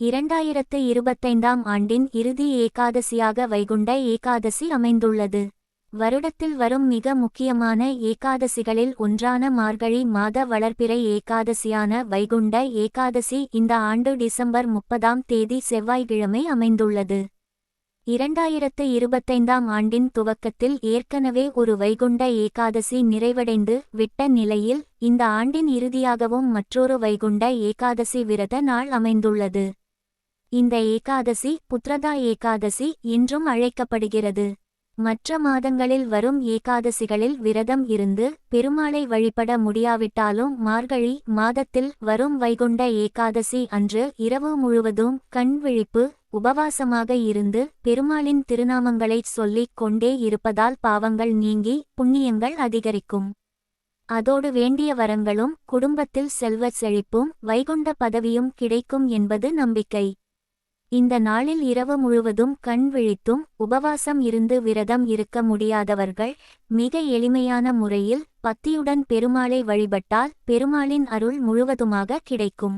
இரண்டாயிரத்து இருபத்தைந்தாம் ஆண்டின் இறுதி ஏகாதசியாக வைகுண்ட ஏகாதசி அமைந்துள்ளது. வருடத்தில் வரும் மிக முக்கியமான ஏகாதசிகளில் ஒன்றான மார்கழி மாத வளர்ப்பிறை ஏகாதசியான வைகுண்ட ஏகாதசி இந்த ஆண்டு டிசம்பர் முப்பதாம் தேதி செவ்வாய்க்கிழமை அமைந்துள்ளது. இரண்டாயிரத்து இருபத்தைந்தாம் ஆண்டின் துவக்கத்தில் ஏற்கனவே ஒரு வைகுண்ட ஏகாதசி நிறைவடைந்து விட்ட நிலையில் இந்த ஆண்டின் இறுதியாகவும் மற்றொரு வைகுண்ட ஏகாதசி விரத நாள் அமைந்துள்ளது. இந்த ஏகாதசி புத்ரதா ஏகாதசி என்றும் அழைக்கப்படுகிறது. மற்ற மாதங்களில் வரும் ஏகாதசிகளில் விரதம் இருந்து பெருமாளை வழிபட முடியாவிட்டாலும் மார்கழி மாதத்தில் வரும் வைகுண்ட ஏகாதசி அன்று இரவு முழுவதும் கண் விழிப்பு உபவாசமாக இருந்து பெருமாளின் திருநாமங்களைச் சொல்லிக் கொண்டே இருப்பதால் பாவங்கள் நீங்கி புண்ணியங்கள் அதிகரிக்கும். அதோடு வேண்டிய வரங்களும் குடும்பத்தில் செல்வச் செழிப்பும் வைகுண்ட பதவியும் கிடைக்கும் என்பது நம்பிக்கை. இந்த நாளில் இரவு முழுவதும் கண் விழித்தும் உபவாசம் இருந்து விரதம் இருக்க முடியாதவர்கள் மிக எளிமையான முறையில் பத்தியுடன் பெருமாளை வழிபட்டால் பெருமாளின் அருள் முழுவதுமாக கிடைக்கும்.